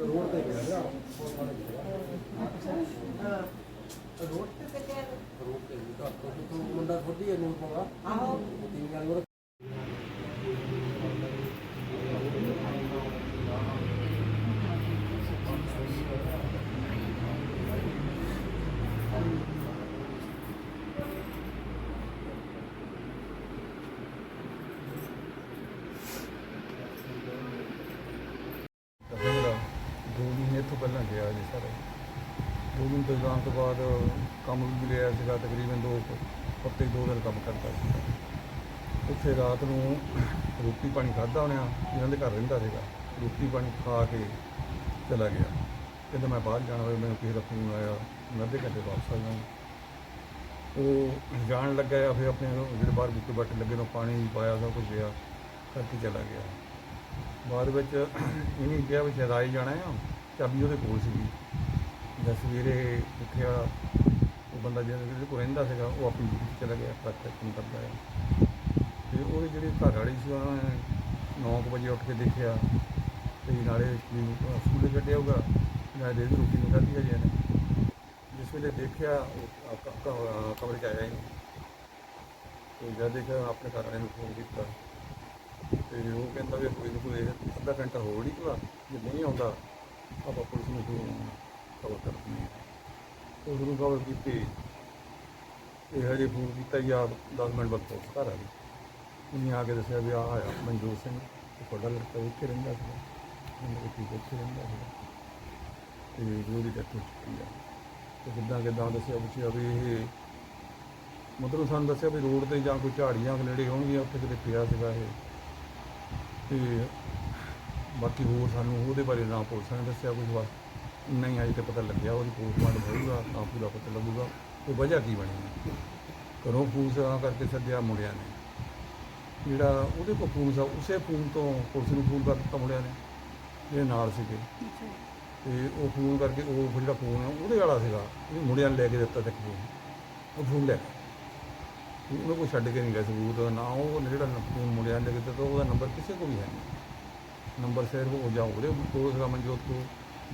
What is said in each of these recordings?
Road ਤੇ ਗਿਆ ਰਿਹਾ ਹਾਂ ਰੋਡ ਤੇ ਕਿੱਥੇ ਰੋਡ ਤੇ ਵੀ ਘਰ ਤੋਂ ਕਿਤੋਂ ਮੁੰਡਾ ਥੋੜੀ ਹੈ ਨੂੰ ਪਾਵਾ ਆਹੋ ਤਿੰਨ ਗੱਲ ਉਹ ਮੇਰਾ ਦੋ ਮਹੀਨੇ ਇੱਥੋਂ ਪਹਿਲਾਂ ਜੀ ਸਰ ਦੋ ਦਿਨ ਤੋਂ ਜਾਣ ਤੋਂ ਬਾਅਦ ਕੰਮ ਵੀ ਮਿਲਿਆ ਸੀਗਾ ਤਕਰੀਬਨ ਦੋ ਕੁ ਹਫ਼ਤੇ ਦੋ ਦਿਨ ਕੰਮ ਕਰਦਾ ਸੀ। ਉੱਥੇ ਰਾਤ ਨੂੰ ਰੋਟੀ ਪਾਣੀ ਖਾਧਾ ਉਹਨੇ ਜਿਹਨਾਂ ਦੇ ਘਰ ਰਹਿੰਦਾ ਸੀਗਾ। ਰੋਟੀ ਪਾਣੀ ਖਾ ਕੇ ਚਲਾ ਗਿਆ। ਕਹਿੰਦਾ ਮੈਂ ਬਾਹਰ ਜਾਣਾ ਹੋਵੇ ਮੈਨੂੰ ਕਿਸੇ ਦਾ ਫੋਨ ਆਇਆ, ਮੈਂ ਅੱਧੇ ਘੰਟੇ ਵਾਪਸ ਆ ਜਾਣਾ ਉਹ ਜਾਣ ਲੱਗਾ ਆ ਫਿਰ ਆਪਣੇ ਜਿਹੜੇ ਬਾਹਰ ਬੁੱਕੇ ਬੱਟ ਲੱਗੇ ਨੂੰ ਪਾਣੀ ਪਾਇਆ, ਸਭ ਕੁਝ ਗਿਆ ਕਰਕੇ ਚਲਾ ਗਿਆ। ਬਾਅਦ ਵਿੱਚ ਇਹਨੇ ਕਿਹਾ ਵੀ ਸ਼ਾਇਦ ਆ ਜਾਣਾ ਆ। ਚਾਬੀ ਉਹਦੇ ਕੋਲ ਸੀਗੀ। ਜਦ ਸਵੇਰੇ ਉੱਠਿਆ, ਉਹ ਬੰਦਾ ਜਿਹੜਾ ਜਿਹਦੇ ਕੋਲ ਰਹਿੰਦਾ ਸੀਗਾ, ਉਹ ਆਪਣੀ ਡਿਊਟੀ ਚਲਾ ਗਿਆ, ਟਰੱਕ ਕੰਮ ਕਰਦਾ ਆ ਤੇ ਉਹਦੇ ਜਿਹੜੇ ਘਰ ਵਾਲੀ ਸੀ, ਉਹਨਾਂ ਨੇ 9 ਵਜੇ ਉੱਠ ਕੇ ਦੇਖਿਆ ਤੇ ਨਾਲੇ ਵੀ ਸਕੂਲੇ ਕੱਢਿਆ ਹੋਊਗਾ, ਨਾਲੇ ਦੇ ਰੋਟੀ ਨਹੀਂ ਖਾਧੀ ਹਜੇ ਨੇ ਜਿਸ ਵੇਲੇ ਦੇਖਿਆ, ਉਹ ਕ- ਕਮਰੇ 'ਚ ਆਇਆ ਹੀ ਤੇ ਜਦ ਦੇਖਿਆ, ਆਪਣੇ ਘਰ ਵਾਲੇ ਨੂੰ ਫੋਨ ਕੀਤਾ। ਤੇ ਉਹ ਕਹਿੰਦਾ ਵੀ ਕੋਈ ਨਾ, ਕੋਈ ਅੱਧਾ ਘੰਟਾ ਹੋਰ ਹੀ ਭਲਾ, ਜੇ ਨਹੀਂ ਆਉਂਦਾ ਆਪਾਂ ਪੁਲਿਸ ਨੂੰ ਖਬਰ ਕਰ ਦਿੰਦੇ ਹਾਂ। ਉਸ ਨੂੰ ਖਬਰ ਕੀਤੀ, ਇਹ ਹਜੇ ਫੋਨ ਕੀਤਾ ਜਾਂ 10 ਮਿੰਟ ਬਾਅਦ ਪੁਲਿਸ ਘਰ ਆ ਗਈ। ਉਹਨੇ ਆ ਕੇ ਦੱਸਿਆ ਵੀ ਆ ਆਇਆ ਮਨਜੋਤ ਸਿੰਘ ਤੇ ਤੁਹਾਡਾ ਲੜਕਾ ਇੱਥੇ ਰਹਿੰਦਾ ਸੀ ਉਹਨੇ ਕਿਹਾ ਇੱਥੇ ਰਹਿੰਦਾ ਸੀ ਤੇ ਵੀ ਉਹਦੀ ਡੈਥ ਹੋ ਚੁੱਕੀ ਆ। ਤੇ ਕਿੱਦਾਂ ਕਿੱਦਾਂ ਦੱਸਿਆ, ਪੁੱਛਿਆ ਵੀ ਇਹ ਮਤਲਬ ਸਾਨੂੰ ਦੱਸਿਆ ਵੀ ਰੋਡ ਤੇ ਜਾਂ ਕੋਈ ਝਾੜੀਆਂ ਨੇੜੇ ਹੋਣਗੀਆਂ, ਉੱਥੇ ਕਿਤੇ ਪਿਆ ਸੀਗਾ ਇਹ। ਤੇ ਬਾਕੀ ਹੋਰ ਸਾਨੂੰ ਉਹਦੇ ਬਾਰੇ ਨਾ ਪੁਲਿਸ ਨੇ ਦੱਸਿਆ ਕੁਝ ਵਾ। ਨਹੀਂ ਅਜੇ ਤੇ ਪਤਾ ਲੱਗਿਆ ਉਹਦੀ ਪੋਸਟਮਾਰਟਮ ਹੋਊਗਾ ਤਾਂ ਪੂਰਾ ਪਤਾ ਲੱਗੂਗਾ ਉਹ ਵਜ੍ਹਾ ਕੀ ਬਣੀ ਘਰੋਂ ਫੋਨ ਸਾ ਕਰਕੇ ਸੱਦਿਆ ਮੁੰਡਿਆਂ ਨੇ। ਜਿਹੜਾ ਉਹਦੇ ਕੋਲ ਫੋਨ ਸਾ ਉਸੇ ਫੋਨ ਤੋਂ ਪੁਲਿਸ ਨੂੰ ਫੋਨ ਕਰ ਦਿੱਤਾ ਮੁੰਡਿਆਂ ਨੇ ਜਿਹੜੇ ਨਾਲ ਸੀਗੇ। ਤੇ ਉਹ ਫੋਨ ਕਰਕੇ ਉਹ ਜਿਹੜਾ ਫੋਨ ਉਹਦੇ ਵਾਲਾ ਸੀਗਾ ਉਹ ਮੁੰਡਿਆਂ ਨੇ ਲੈ ਕੇ ਦਿੱਤਾ ਤੱਕ ਫੋਨ ਉਹ ਫੋਨ ਲੈ ਉਹਨੂੰ ਕੋਈ ਛੱਡ ਕੇ ਨਹੀਂ ਗਿਆ ਸਬੂਤ ਨਾ ਉਹ ਜਿਹੜਾ ਫੋਨ ਮੁੰਡਿਆਂ ਨੇ ਲੈ ਕੇ ਦਿੱਤਾ ਉਹਦਾ ਨੰਬਰ ਕਿਸੇ ਕੋਲ ਵੀ ਹੈ ਨਹੀਂ। ਨੰਬਰ ਸਿਰਫ ਉਹ ਜਾਂ ਉਹਦੇ ਕੋਲ ਸੀਗਾ ਮਨਜੋਤ ਕੋਲ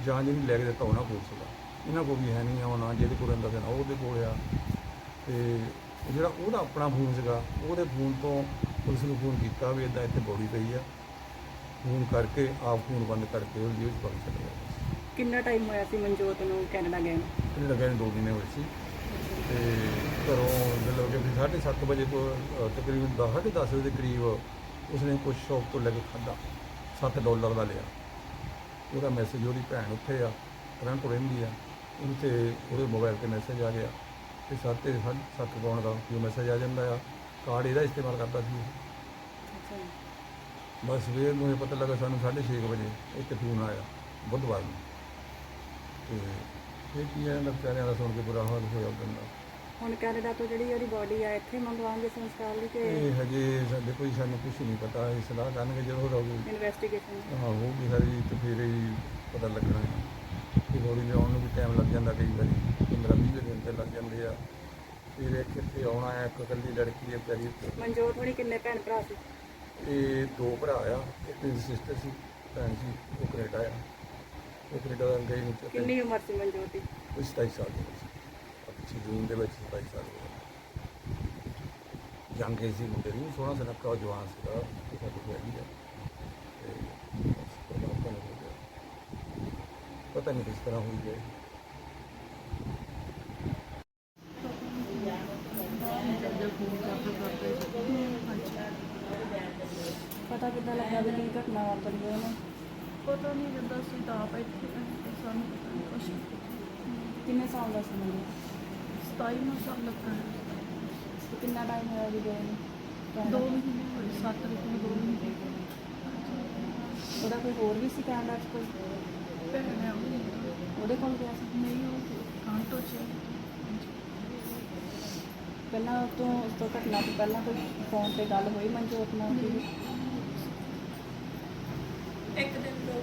ਜਾਂ ਜਿਹਨੇ ਲੈ ਕੇ ਦਿੱਤਾ ਉਹਨਾਂ ਕੋਲ ਸੀਗਾ ਇਹਨਾਂ ਕੋਲ ਵੀ ਹੈ ਨਹੀਂ ਆ ਉਹ ਨਾ ਜਿਹਦੇ ਕੋਲ ਰਹਿੰਦਾ ਸੀ ਨਾ ਉਹਦੇ ਕੋਲ ਆ। ਤੇ ਜਿਹੜਾ ਉਹਦਾ ਆਪਣਾ ਫੋਨ ਸੀਗਾ ਉਹਦੇ ਫੋਨ ਤੋਂ ਪੁਲਿਸ ਨੂੰ ਫੋਨ ਕੀਤਾ ਵੀ ਇਦਾਂ ਇੱਥੇ ਬੋਡੀ ਪਈ ਆ। ਫੋਨ ਕਰਕੇ ਆਪ ਫੋਨ ਬੰਦ ਕਰਕੇ ਉਹ 'ਚ ਪਾ ਕੇ ਚਲੇ ਗਿਆ ਕਿੰਨਾ ਟਾਈਮ ਹੋਇਆ ਸੀ ਮਨਜੋਤ ਨੂੰ ਕੈਨੇਡਾ ਗਏ ਨੂੰ? ਇਹਨੇ ਲੱਗੇ ਨੇ ਦੋ ਮਹੀਨੇ ਹੋਏ ਸੀ। ਤੇ ਘਰੋਂ ਜਦੋਂ ਕਿ ਸਾਢੇ ਸੱਤ ਵਜੇ ਤੋਂ ਤਕਰੀਬਨ ਦਸ- ਸਾਢੇ 10 ਵਜੇ ਦੇ ਕਰੀਬ ਉਸਨੇ ਕੁਝ ਸ਼ੌਪ ਤੋਂ ਲੈ ਕੇ ਖਾਧਾ। 7 ਡਾਲਰ ਦਾ ਲਿਆ। ਉਹਦਾ ਮੈਸੇਜ ਉਹਦੀ ਭੈਣ ਉੱਥੇ ਆ ਟੋਰਾਂਟੋ ਰਹਿੰਦੀ ਆ। ਉਹਨੂੰ ਤੇ ਉਹਦੇ ਮੋਬਾਈਲ ਤੇ ਮੈਸੇਜ ਆ ਗਿਆ। ਤੇ ਸੱਤ ਸੱਤ ਪਾਉਣ ਦਾ ਜੋ ਮੈਸੇਜ ਆ ਜਾਂਦਾ ਆ। ਕਾਰਡ ਇਹਦਾ ਇਸਤੇਮਾਲ ਕਰਦਾ ਸੀ। ਬਸ ਸਵੇਰ ਨੂੰ ਇਹ ਪਤਾ ਲੱਗਾ ਸਾਨੂੰ 6:30 ਵਜੇ ਇੱਕ ਫੋਨ ਆਇਆ ਬੁੱਧਵਾਰ ਨੂੰ। ਤੇ ਇਹ ਕੀ ਹੈ ਨਾ ਵਿਚਾਰਿਆਂ ਦਾ ਸੁਣ ਕੇ ਬੁਰਾ ਹਾਲ ਹੋਇਆ ਉਦੋਂ ਦਾ। ਹੁਣ ਕੈਨੇਡਾ ਤੋਂ ਜਿਹੜੀ ਉਹਦੀ ਬਾਡੀ ਆ ਇੱਥੇ ਮੰਗਵਾਉਣਗੇ ਸੰਸਕਾਰ ਲਈ ਕਿ ਇਹ ਹਜੇ ਸਾਡੇ ਕੋਈ ਸਾਨੂੰ ਕੁਝ ਨਹੀਂ ਪਤਾ ਇਹ ਸਲਾਹ ਕਰਨਗੇ ਜਦੋਂ ਰਹੂ ਇਨਵੈਸਟੀਗੇਸ਼ਨ ਹਾਂ ਹੋਊਗੀ ਸਾਰੀ ਤੇ ਫਿਰ ਹੀ ਪਤਾ ਲੱਗਣਾ। ਹੈ ਕਿ ਬੋਡੀ ਲਿਆਉਣ ਨੂੰ ਵੀ ਟਾਈਮ ਲੱਗ ਜਾਂਦਾ ਕਈ ਵਾਰੀ 15 20 ਦਿਨ ਤੇ ਲੱਗ ਜਾਂਦੇ ਆ। ਫਿਰ ਇੱਕ ਇੱਥੇ ਆਉਣਾ ਹੈ ਇੱਕ ਇਕੱਲੀ ਲੜਕੀ ਹੈ ਉੱਥੇ। ਮਨਜੋਤ ਹੁਣੀ ਕਿੰਨੇ ਭੈਣ ਭਰਾ ਸੀ? ਇਹ ਦੋ ਭਰਾ ਆ ਇੱਕ ਸਿਸਟਰ ਸੀ ਭੈਣ ਸੀ ਉਹ ਕੈਨੇਡਾ ਆ। ਉਹ ਕੈਨੇਡਾ ਦਾ ਗਈ ਨਹੀਂ ਕਿੰਨੀ ਉਮਰ ਸੀ ਮਨਜੋਤ ਦੀ? ਉਹ 27 ਸਾਲ ਦੀ ਸੀ। ਜੂਨ ਦੇ ਵਿੱਚ 27 ਸਾਲ ਦੀ ਜੰਗੇ ਸੀ ਮੁੰਡੇ ਨੂੰ ਸੋਹਣਾ ਸੁਨੱਖਾ ਜਵਾਨ ਸੀਗਾ ਉਹ ਸਾਡੀ ਫੈਮਿਲੀ ਆ। ਤੇ ਪਰਮਾਤਮਾ ਨੇ ਹੋ ਗਿਆ। ਪਤਾ ਨਹੀਂ ਕਿਸ ਤਰ੍ਹਾਂ ਹੋਈ ਹੈ। ਪਤਾ ਕਿੱਦਾਂ ਲੱਗਾ ਵੀ ਕੀ ਘਟਨਾ ਵਾਪਰੀ ਹੈ ਉਹਨੂੰ? ਪਤਾ ਨਹੀਂ ਜਿੱਦਾਂ ਅਸੀਂ ਤਾਂ ਆਪ ਇੱਥੇ ਸਾਨੂੰ ਪਤਾ ਨਹੀਂ ਕੁਛ। ਕਿੰਨੇ ਸਾਲ ਦਾ ਸੀ ਮਨਜੋਤ 27 ਨੂੰ ਸਾਲ ਲੱਗਾ ਤੇ ਕਿੰਨਾ ਟਾਈਮ ਹੋਇਆ ਵੀ ਗਏ ਨੂੰ ਦੋ ਕੈਨੇਡਾ? ਮਹੀਨੇ ਹੋਏ ਦੋ ਉਹਦਾ ਕੋਈ ਹੋਰ ਵੀ ਸੀ ਕੈਨੇਡਾ 'ਚ ਕੋਈ? ਭੈਣ ਹੈ ਉਹਦੀ ਉਹਦੇ ਕੋਲ ਗਿਆ ਸੀ? ਨਹੀਂ ਉਹ ਕਾਂਟੋ ਚ ਹੈ। ਪਹਿਲਾਂ ਤੋਂ ਉਸ ਤੋਂ ਘਟਨਾ ਤੋਂ ਪਹਿਲਾਂ ਕੋਈ ਫੋਨ ਤੇ ਗੱਲ ਹੋਈ ਮਨਜੋਤ ਨਾਲ ਕਿ ਇੱਕ ਦਿਨ ਤੋਂ।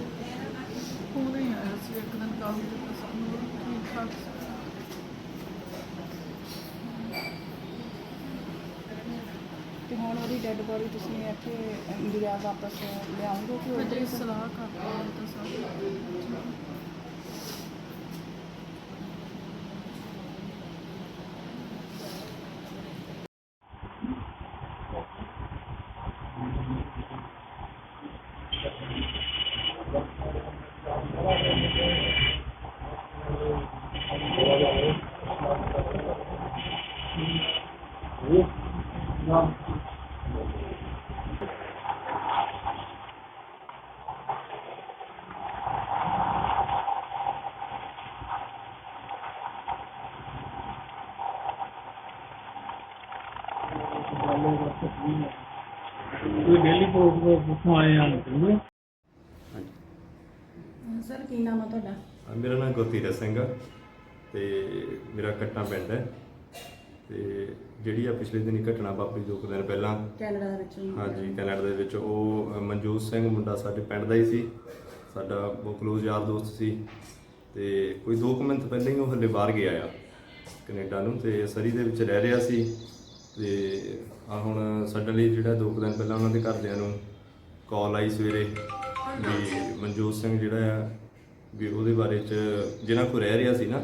ਫੋਨ ਹੀ ਆਇਆ ਸੀ ਇੱਕ ਦਿਨ ਕਾਹੂ ਦਿੱਤਾ ਸਾਨੂੰ ਠੀਕ ਠਾਕ ਸੀ ਤੇ ਤੇ ਹੁਣ ਉਹਦੀ ਡੈੱਡ ਬੋਡੀ ਤੁਸੀਂ ਇੱਥੇ ਇੰਡੀਆ ਵਾਪਸ ਲਿਆਉਂਗੇ ਕਿ ਉੱਧਰ ਹੀ ਸਲਾਹ ਕਰਦੇ ਹਾਂ ਤਾਂ ਸਾਰੇ ਕੋਈ ਡੇਲੀ ਪੋਸਟ ਪੁੱਛੋਂ ਆਏ ਆ ਨਿਕਲੂ ਸਰ ਕੀ ਨਾਮ ਆ ਤੁਹਾਡਾ? ਅਹ ਮੇਰਾ ਨਾਮ ਗੁਰਤੀਰਤ ਸਿੰਘ ਆ ਤੇ ਮੇਰਾ ਕੱਟਾ ਪਿੰਡ ਹੈ। ਤੇ ਜਿਹੜੀ ਆ ਪਿਛਲੇ ਦਿਨੀ ਘਟਨਾ ਵਾਪਰੀ ਦੋ ਕੁ ਦਿਨ ਪਹਿਲਾਂ। ਕੈਨੇਡਾ ਦੇ ਵਿੱਚ। ਹਾਂਜੀ ਕੈਨੇਡਾ ਦੇ ਵਿੱਚ। ਉਹ ਮਨਜੋਤ ਸਿੰਘ ਮੁੰਡਾ ਸਾਡੇ ਪਿੰਡ ਦਾ ਹੀ ਸੀ। ਸਾਡਾ ਬਹੁਤ ਕਲੋਜ਼ ਯਾਰ ਦੋਸਤ ਸੀ। ਤੇ ਕੋਈ ਦੋ ਕੁ ਮਿੰਟ ਪਹਿਲਾਂ ਹੀ ਉਹ ਹੱਲੇ ਬਾਹਰ ਗਿਆ ਆ ਕੈਨੇਡਾ ਨੂੰ ਤੇ ਸਰੀ ਦੇ ਵਿੱਚ ਰਹਿ ਰਿਹਾ ਸੀ। ਤੇ ਆ ਹੁਣ ਸਡਨਲੀ ਜਿਹੜਾ ਦੋ ਕੁ ਦਿਨ ਪਹਿਲਾਂ ਉਹਨਾਂ ਦੇ ਘਰਦਿਆਂ ਨੂੰ ਕਾਲ ਆਈ ਸਵੇਰੇ ਵੀ ਮਨਜੋਤ ਸਿੰਘ ਜਿਹੜਾ ਆ, ਵੀ ਉਹਦੇ ਬਾਰੇ ਚ ਜਿਹਨਾਂ ਕੋਲ ਰਹਿ ਰਿਹਾ ਸੀ ਨਾ,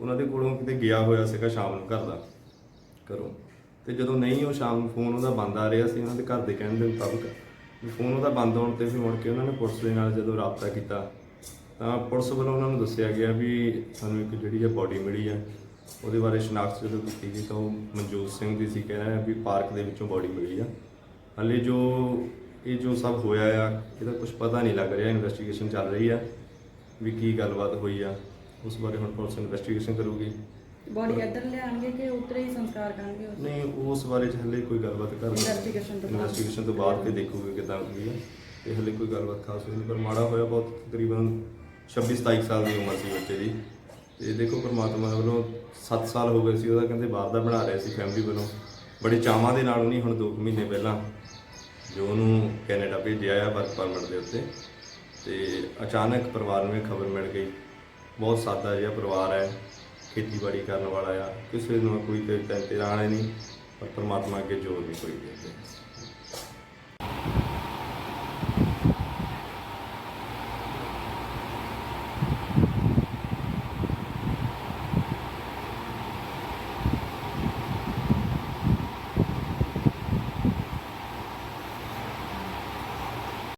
ਉਹਨਾਂ ਦੇ ਕੋਲੋਂ ਕਿਤੇ ਗਿਆ ਹੋਇਆ ਸੀਗਾ ਸ਼ਾਮ ਨੂੰ ਘਰ ਦਾ ਘਰੋਂ। ਤੇ ਜਦੋਂ ਨਹੀਂ ਉਹ ਸ਼ਾਮ ਨੂੰ ਫੋਨ ਉਹਦਾ ਬੰਦ ਆ ਰਿਹਾ ਸੀ, ਉਹਨਾਂ ਦੇ ਘਰ ਦੇ ਕਹਿਣ ਦੇ ਮੁਤਾਬਕ ਵੀ ਫੋਨ ਉਹਦਾ ਬੰਦ ਹੋਣ ਤੇ ਫਿਰ ਮੁੜ ਕੇ ਉਹਨਾਂ ਨੇ ਪੁਲਿਸ ਦੇ ਨਾਲ ਜਦੋਂ ਰਾਬਤਾ ਕੀਤਾ ਤਾਂ ਪੁਲਿਸ ਵੱਲੋਂ ਉਹਨਾਂ ਨੂੰ ਦੱਸਿਆ ਗਿਆ ਵੀ ਸਾਨੂੰ ਇੱਕ ਜਿਹੜੀ ਹੈ ਬੋਡੀ ਮਿਲੀ ਹੈ ਉਹਦੇ ਬਾਰੇ ਸ਼ਨਾਖਤ ਜਦੋਂ ਕੀਤੀ ਗਈ ਤਾਂ ਉਹ ਮਨਜੋਤ ਸਿੰਘ ਦੀ ਸੀ ਕਹਿ ਰਿਹਾ ਵੀ ਪਾਰਕ ਦੇ ਵਿੱਚੋਂ ਬੋਡੀ ਮਿਲੀ ਆ। ਹਲੇ ਜੋ ਇਹ ਜੋ ਸਭ ਹੋਇਆ ਆ ਇਹਦਾ ਕੁਝ ਪਤਾ ਨਹੀਂ ਲੱਗ ਰਿਹਾ ਇਨਵੈਸਟੀਗੇਸ਼ਨ ਚੱਲ ਰਹੀ ਆ ਵੀ ਕੀ ਗੱਲਬਾਤ ਹੋਈ ਆ। ਉਸ ਬਾਰੇ ਹੁਣ ਪੁਲਿਸ ਇਨਵੈਸਟੀਗੇਸ਼ਨ ਕਰੂਗੀ। ਬੋਡੀ ਇੱਧਰ ਲਿਆਣਗੇ ਕਿ ਉੱਧਰ ਹੀ ਸੰਸਕਾਰ ਕਰਨਗੇ ਉਸ? ਨਹੀਂ ਉਸ ਬਾਰੇ ਚ ਹਲੇ ਕੋਈ ਗੱਲਬਾਤ ਕਰ Investigation ਤੋਂ ਬਾਅਦ। ਇਨਵੈਸਟੀਗੇਸ਼ਨ ਤੋਂ ਬਾਅਦ ਕੇ ਦੇਖੂਗੇ ਕਿਦਾਂ ਹੁੰਦੀ ਹੈ ਤੇ ਹਲੇ ਕੋਈ ਗੱਲਬਾਤ ਖਾਸ ਹੋਈ ਨਹੀਂ ਪਰ ਮਾੜਾ ਹੋਇਆ ਬਹੁਤ ਤਕਰੀਬਨ 26 27 ਸਾਲ ਦੀ ਉਮਰ ਸੀ ਬੱਚੇ ਦੀ। ਤੇ ਦੇਖੋ ਪਰਮਾਤਮਾ ਵੱਲੋਂ 7 ਸਾਲ ਹੋ ਗਏ ਸੀ, ਉਹਦਾ ਕਹਿੰਦੇ ਬਾਹਰ ਦਾ ਬਣਾ ਰਿਹਾ ਸੀ ਫੈਮਿਲੀ ਵੱਲੋਂ। ਬੜੇ ਚਾਵਾਂ ਦੇ ਨਾਲ ਉਹਨੇ ਹੁਣ 2 ਮਹੀਨੇ ਪਹਿਲਾਂ ਜੋ ਉਹਨੂੰ ਕੈਨੇਡਾ ਭੇਜਿਆ ਆ ਵਰਕ ਪਰਮਿਟ ਦੇ ਉੱਤੇ। ਤੇ ਅਚਾਨਕ ਪਰਿਵਾਰ ਨੂੰ ਇਹ ਖਬਰ ਮਿਲ ਗਈ, ਬਹੁਤ ਸਾਦਾ ਜਿਹਾ ਪਰਿਵਾਰ ਹੈ, ਖੇਤੀਬਾੜੀ ਕਰਨ ਵਾਲਾ ਆ, ਕਿਸੇ ਨੂੰ ਕੋਈ ਤੇ ਤੇ ਨਹੀਂ, ਪਰ ਪਰਮਾਤਮਾ ਅੱਗੇ ਜੋਰ ਨਹੀਂ ਕੋਈ ਦਿੰਦੇ।